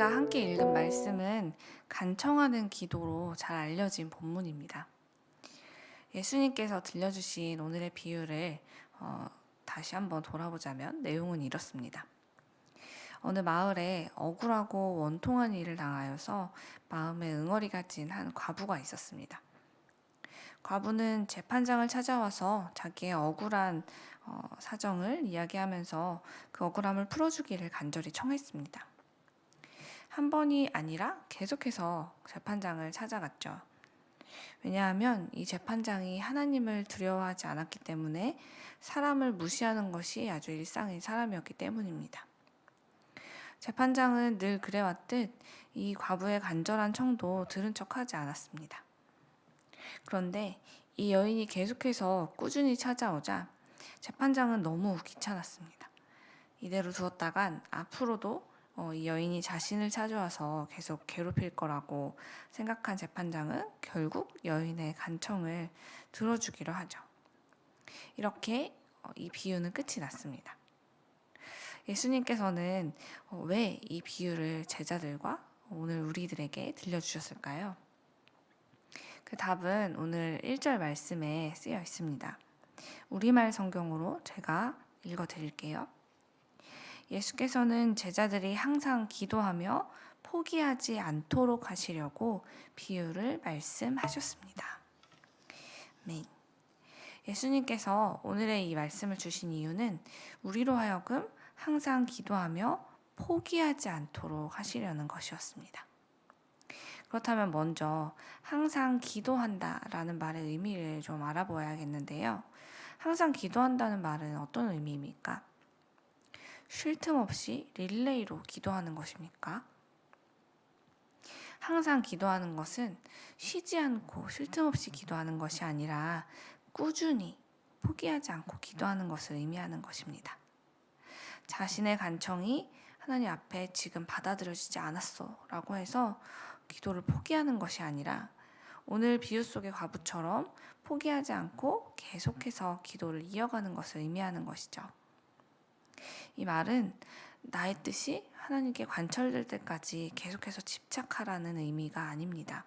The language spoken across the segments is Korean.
우리가 함께 읽은 말씀은 간청하는 기도로 잘 알려진 본문입니다. 예수님께서 들려주신 오늘의 비유를 어, 다시 한번 돌아보자면 내용은 이렇습니다. 어느 마을에 억울하고 원통한 일을 당하여서 마음에 응어리가 진 한 과부가 있었습니다. 과부는 재판장을 찾아와서 자기의 억울한 어, 사정을 이야기하면서 그 억울함을 풀어주기를 간절히 청했습니다. 한 번이 아니라 계속해서 재판장을 찾아갔죠. 왜냐하면 이 재판장이 하나님을 두려워하지 않았기 때문에 사람을 무시하는 것이 아주 일상인 사람이었기 때문입니다. 재판장은 늘 그래왔듯 이 과부의 간절한 청도 들은 척하지 않았습니다. 그런데 이 여인이 계속해서 꾸준히 찾아오자 재판장은 너무 귀찮았습니다. 이대로 두었다간 앞으로도 어, 이 여인이 자신을 찾아와서 계속 괴롭힐 거라고 생각한 재판장은 결국 여인의 간청을 들어주기로 하죠. 이렇게 어, 이 비유는 끝이 났습니다. 예수님께서는 어, 왜이 비유를 제자들과 오늘 우리들에게 들려주셨을까요? 그 답은 오늘 1절 말씀에 쓰여 있습니다. 우리말 성경으로 제가 읽어 드릴게요. 예수께서는 제자들이 항상 기도하며 포기하지 않도록 하시려고 비유를 말씀하셨습니다. 네. 예수님께서 오늘의 이 말씀을 주신 이유는 우리로 하여금 항상 기도하며 포기하지 않도록 하시려는 것이었습니다. 그렇다면 먼저 항상 기도한다 라는 말의 의미를 좀 알아보아야겠는데요. 항상 기도한다는 말은 어떤 의미입니까? 쉴 틈 없이 릴레이로 기도하는 것입니까? 항상 기도하는 것은 쉬지 않고 쉴 틈 없이 기도하는 것이 아니라 꾸준히 포기하지 않고 기도하는 것을 의미하는 것입니다. 자신의 간청이 하나님 앞에 지금 받아들여지지 않았어 라고 해서 기도를 포기하는 것이 아니라 오늘 비유 속의 과부처럼 포기하지 않고 계속해서 기도를 이어가는 것을 의미하는 것이죠. 이 말은 나의 뜻이 하나님께 관철될 때까지 계속해서 집착하라는 의미가 아닙니다.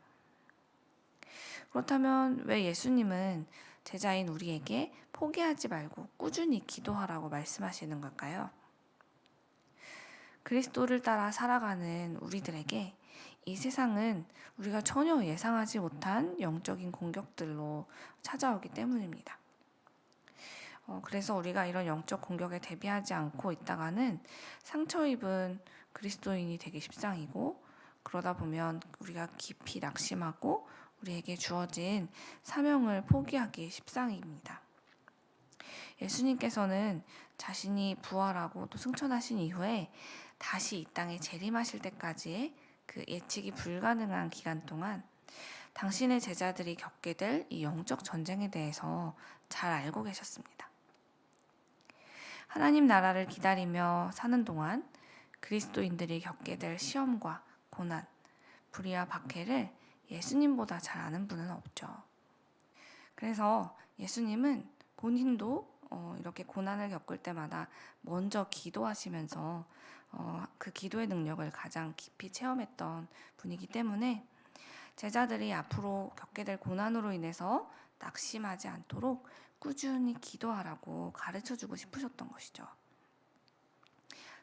그렇다면 왜 예수님은 제자인 우리에게 포기하지 말고 꾸준히 기도하라고 말씀하시는 걸까요? 그리스도를 따라 살아가는 우리들에게 이 세상은 우리가 전혀 예상하지 못한 영적인 공격들로 찾아오기 때문입니다. 어, 그래서 우리가 이런 영적 공격에 대비하지 않고 있다가는 상처 입은 그리스도인이 되기 십상이고 그러다 보면 우리가 깊이 낙심하고 우리에게 주어진 사명을 포기하기 십상입니다. 예수님께서는 자신이 부활하고 또 승천하신 이후에 다시 이 땅에 재림하실 때까지의 그 예측이 불가능한 기간 동안 당신의 제자들이 겪게 될 이 영적 전쟁에 대해서 잘 알고 계셨습니다. 하나님 나라를 기다리며 사는 동안 그리스도인들이 겪게 될 시험과 고난, 불의와 박해를 예수님보다 잘 아는 분은 없죠. 그래서 예수님은 본인도 어, 이렇게 고난을 겪을 때마다 먼저 기도하시면서 어, 그 기도의 능력을 가장 깊이 체험했던 분이기 때문에 제자들이 앞으로 겪게 될 고난으로 인해서 낙심하지 않도록 꾸준히 기도하라고 가르쳐 주고 싶으셨던 것이죠.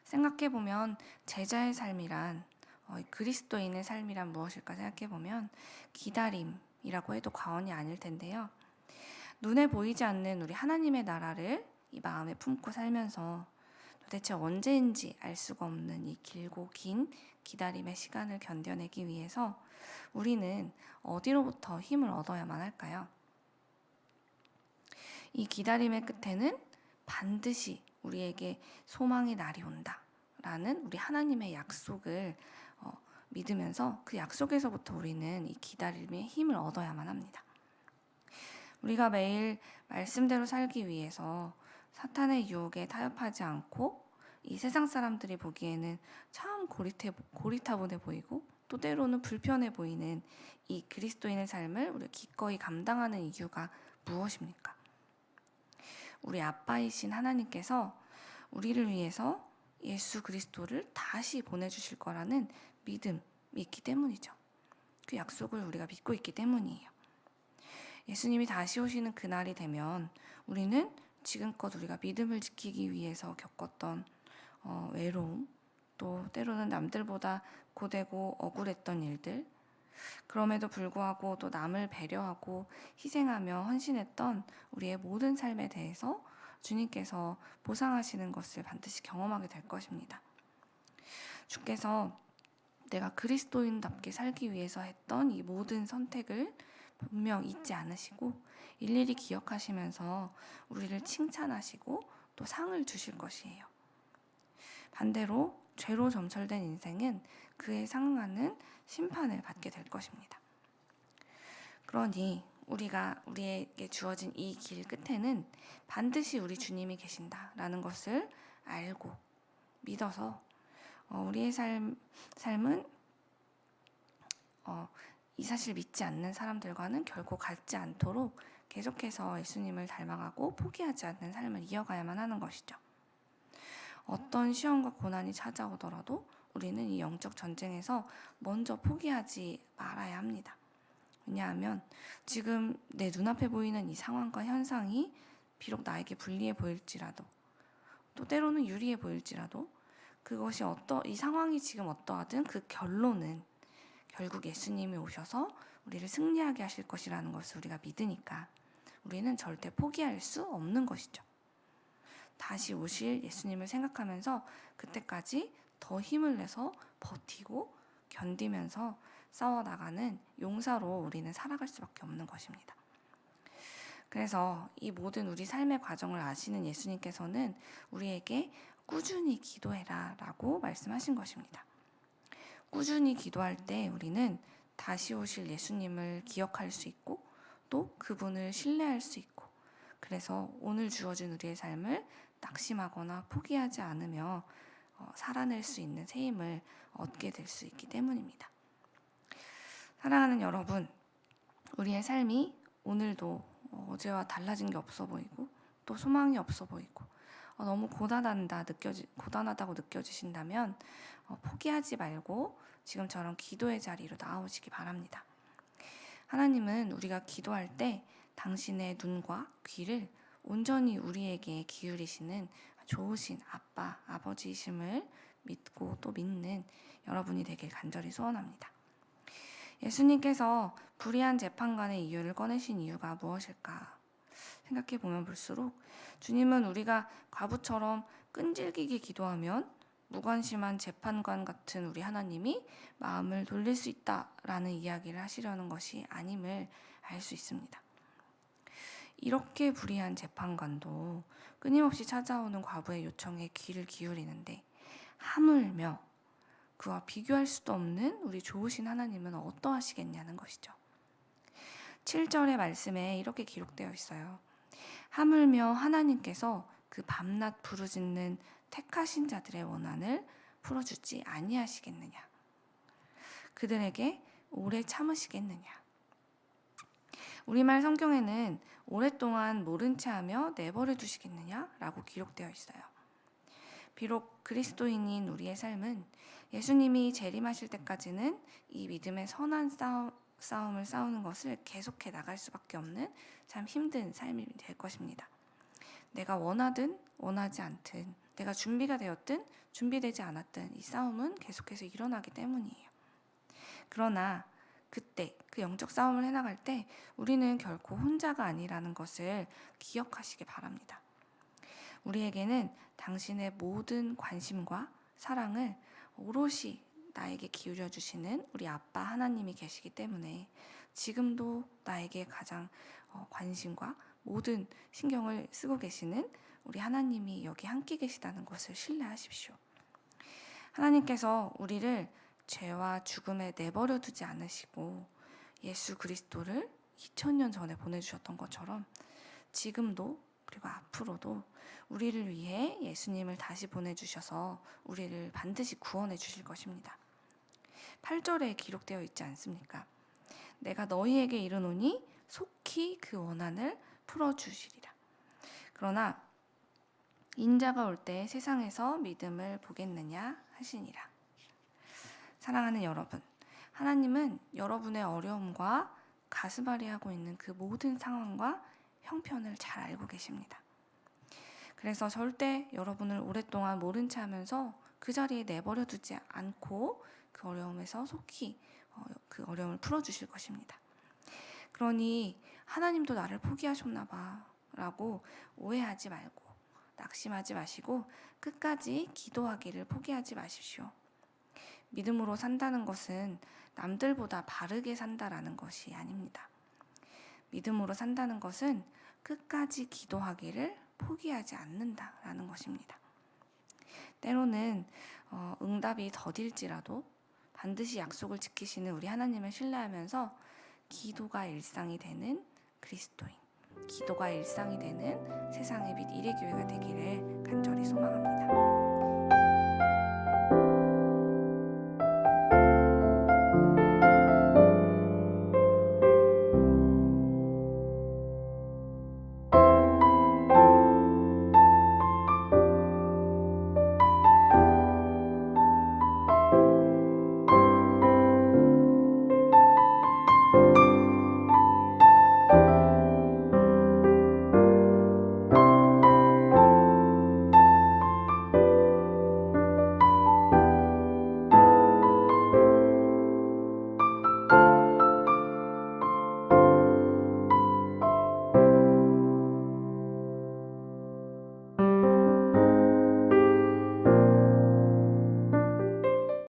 생각해 보면 제자의 삶이란 어, 그리스도인의 삶이란 무엇일까 생각해 보면 기다림이라고 해도 과언이 아닐 텐데요. 눈에 보이지 않는 우리 하나님의 나라를 이 마음에 품고 살면서 도대체 언제인지 알 수가 없는 이 길고 긴 기다림의 시간을 견뎌내기 위해서 우리는 어디로부터 힘을 얻어야만 할까요? 이 기다림의 끝에는 반드시 우리에게 소망의 날이 온다. 라는 우리 하나님의 약속을 어, 믿으면서 그 약속에서부터 우리는 이 기다림의 힘을 얻어야만 합니다. 우리가 매일 말씀대로 살기 위해서 사탄의 유혹에 타협하지 않고 이 세상 사람들이 보기에는 참 고릿해, 고리타분해 보이고 또 때로는 불편해 보이는 이 그리스도인의 삶을 우리 기꺼이 감당하는 이유가 무엇입니까? 우리 아빠이신 하나님께서 우리를 위해서 예수 그리스도를 다시 보내주실 거라는 믿음이 있기 때문이죠. 그 약속을 우리가 믿고 있기 때문이에요. 예수님이 다시 오시는 그날이 되면 우리는 지금껏 우리가 믿음을 지키기 위해서 겪었던 어, 외로움, 또 때로는 남들보다 고되고 억울했던 일들, 그럼에도 불구하고 또 남을 배려하고 희생하며 헌신했던 우리의 모든 삶에 대해서 주님께서 보상하시는 것을 반드시 경험하게 될 것입니다. 주께서 내가 그리스도인답게 살기 위해서 했던 이 모든 선택을 분명 잊지 않으시고 일일이 기억하시면서 우리를 칭찬하시고 또 상을 주실 것이에요. 반대로 죄로 점철된 인생은 그에 상응하는 심판을 받게 될 것입니다. 그러니 우리가 우리에게 주어진 이 길 끝에는 반드시 우리 주님이 계신다라는 것을 알고 믿어서 어, 우리의 삶, 삶은 어, 이 사실 믿지 않는 사람들과는 결코 같지 않도록 계속해서 예수님을 닮아가고 포기하지 않는 삶을 이어가야만 하는 것이죠. 어떤 시험과 고난이 찾아오더라도 우리는 이 영적 전쟁에서 먼저 포기하지 말아야 합니다. 왜냐하면 지금 내 눈앞에 보이는 이 상황과 현상이 비록 나에게 불리해 보일지라도 또 때로는 유리해 보일지라도 그것이 어떠 이 상황이 지금 어떠하든 그 결론은 결국 예수님이 오셔서 우리를 승리하게 하실 것이라는 것을 우리가 믿으니까 우리는 절대 포기할 수 없는 것이죠. 다시 오실 예수님을 생각하면서 그때까지 더 힘을 내서 버티고 견디면서 싸워나가는 용사로 우리는 살아갈 수밖에 없는 것입니다. 그래서 이 모든 우리 삶의 과정을 아시는 예수님께서는 우리에게 꾸준히 기도해라 라고 말씀하신 것입니다. 꾸준히 기도할 때 우리는 다시 오실 예수님을 기억할 수 있고 또 그분을 신뢰할 수 있고 그래서 오늘 주어진 우리의 삶을 낙심하거나 포기하지 않으며 어, 살아낼 수 있는 새 힘을 얻게 될 수 있기 때문입니다. 사랑하는 여러분, 우리의 삶이 오늘도 어제와 달라진 게 없어 보이고 또 소망이 없어 보이고 어, 너무 고단하다 느껴지 고단하다고 느껴지신다면 어, 포기하지 말고 지금처럼 기도의 자리로 나오시기 바랍니다. 하나님은 우리가 기도할 때 당신의 눈과 귀를 온전히 우리에게 기울이시는 좋으신 아빠, 아버지이심을 믿고 또 믿는 여러분이 되길 간절히 소원합니다. 예수님께서 불의한 재판관의 이유를 꺼내신 이유가 무엇일까? 생각해 보면 볼수록 주님은 우리가 과부처럼 끈질기게 기도하면 무관심한 재판관 같은 우리 하나님이 마음을 돌릴 수 있다라는 이야기를 하시려는 것이 아님을 알 수 있습니다. 이렇게 불의한 재판관도 끊임없이 찾아오는 과부의 요청에 귀를 기울이는데 하물며 그와 비교할 수도 없는 우리 좋으신 하나님은 어떠하시겠냐는 것이죠. 7절의 말씀에 이렇게 기록되어 있어요. 하물며 하나님께서 그 밤낮 부르짖는 택하신 자들의 원한을 풀어주지 아니하시겠느냐. 그들에게 오래 참으시겠느냐. 우리말 성경에는 오랫동안 모른 채 하며 내버려 두시겠느냐 라고 기록되어 있어요. 비록 그리스도인인 우리의 삶은 예수님이 재림하실 때까지는 이 믿음의 선한 싸움, 싸움을 싸우는 것을 계속해 나갈 수밖에 없는 참 힘든 삶이 될 것입니다. 내가 원하든 원하지 않든 내가 준비가 되었든 준비되지 않았든 이 싸움은 계속해서 일어나기 때문이에요. 그러나 그때 그 영적 싸움을 해나갈 때 우리는 결코 혼자가 아니라는 것을 기억하시기 바랍니다. 우리에게는 당신의 모든 관심과 사랑을 오롯이 나에게 기울여 주시는 우리 아빠 하나님이 계시기 때문에 지금도 나에게 가장 어, 관심과 모든 신경을 쓰고 계시는 우리 하나님이 여기 함께 계시다는 것을 신뢰하십시오. 하나님께서 우리를 죄와 죽음에 내버려 두지 않으시고 예수 그리스도를 2000년 전에 보내주셨던 것처럼 지금도 그리고 앞으로도 우리를 위해 예수님을 다시 보내주셔서 우리를 반드시 구원해 주실 것입니다. 8절에 기록되어 있지 않습니까? 내가 너희에게 이르노니 속히 그 원한을 풀어주시리라. 그러나 인자가 올 때 세상에서 믿음을 보겠느냐 하시니라. 사랑하는 여러분, 하나님은 여러분의 어려움과 가스바리하고 있는 그 모든 상황과 형편을 잘 알고 계십니다. 그래서 절대 여러분을 오랫동안 모른 채 하면서 그 자리에 내버려 두지 않고 그 어려움에서 속히 어, 그 어려움을 풀어주실 것입니다. 그러니 하나님도 나를 포기하셨나 봐 라고 오해하지 말고 낙심하지 마시고 끝까지 기도하기를 포기하지 마십시오. 믿음으로 산다는 것은 남들보다 바르게 산다라는 것이 아닙니다. 믿음으로 산다는 것은 끝까지 기도하기를 포기하지 않는다라는 것입니다. 때로는 어, 응답이 더딜지라도 반드시 약속을 지키시는 우리 하나님을 신뢰하면서 기도가 일상이 되는 그리스도인, 기도가 일상이 되는 세상의 빛 이레교회가 되기를 간절히 소망합니다.